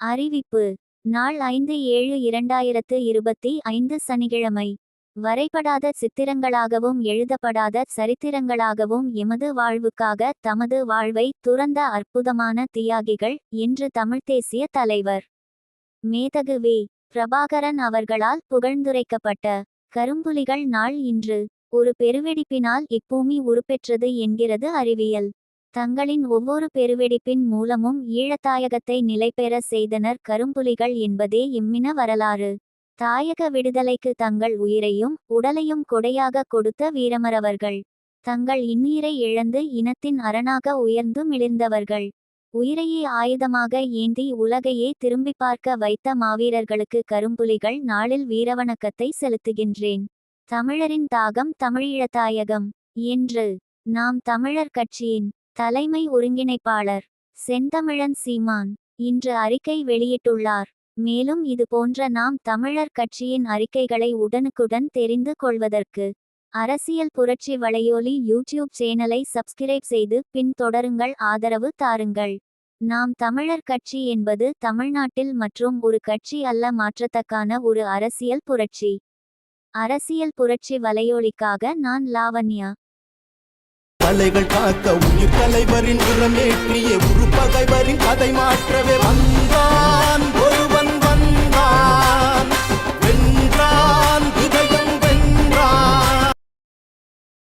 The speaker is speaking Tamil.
அறிவிப்பு. நாள் ஐந்து ஏழு இரண்டாயிரத்து இருபத்தி ஐந்து சனிக்கிழமை. வரைபடாத சித்திரங்களாகவும் எழுதப்படாத சரித்திரங்களாகவும் எமது வாழ்வுக்காக தமது வாழ்வை துறந்த அற்புதமான தியாகிகள் என்று தமிழ்த் தேசிய தலைவர். மேதகு வி. பிரபாகரன் அவர்களால் புகழ்ந்துரைக்கப்பட்ட கரும்புலிகள் நாள் இன்று. ஒரு பெருவெடிப்பினால் இப்பூமி உருப்பெற்றது என்கிறது அறிவியல். தங்களின் ஒவ்வொரு பெருவெடிப்பின் மூலமும் ஈழத்தாயகத்தை நிலைபெற செய்தனர் கரும்புலிகள் என்பதே இம்மின வரலாறு. தாயக விடுதலைக்கு தங்கள் உயிரையும் உடலையும் கொடையாக கொடுத்த வீரமரவர்கள் தங்கள் இன்னீரை இழந்து இனத்தின் அரணாக உயர்ந்து மிளிர்ந்தவர்கள். உயிரையே ஆயுதமாக ஏந்தி உலகையே திரும்பி பார்க்க வைத்த மாவீரர்களுக்கு கரும்புலிகள் நாளில் வீரவணக்கத்தை செலுத்துகின்றேன். தமிழரின் தாகம் தமிழீழத்தாயகம் என்று. நாம் தமிழர் கட்சியின் தலைமை ஒருங்கிணைப்பாளர் செந்தமிழன் சீமான் இன்று அறிக்கை வெளியிட்டுள்ளார். மேலும் இது போன்ற நாம் தமிழர் கட்சியின் அறிக்கைகளை உடனுக்குடன் தெரிந்து கொள்வதற்கு அரசியல் புரட்சி வலையொலி யூடியூப் சேனலை சப்ஸ்கிரைப் செய்து பின் தொடருங்கள். ஆதரவு தாருங்கள். நாம் தமிழர் கட்சி என்பது தமிழ்நாட்டில் மற்றும் ஒரு கட்சி அல்ல மாற்றத்தக்கான ஒரு அரசியல் புரட்சி. அரசியல் புரட்சி வலையொலிக்காக நான் லாவண்யா. தலைகள் காக்க உயிர் தலைவரின் உரமேற்றிய உரு பகைவரின் கதை மாற்றவே வந்த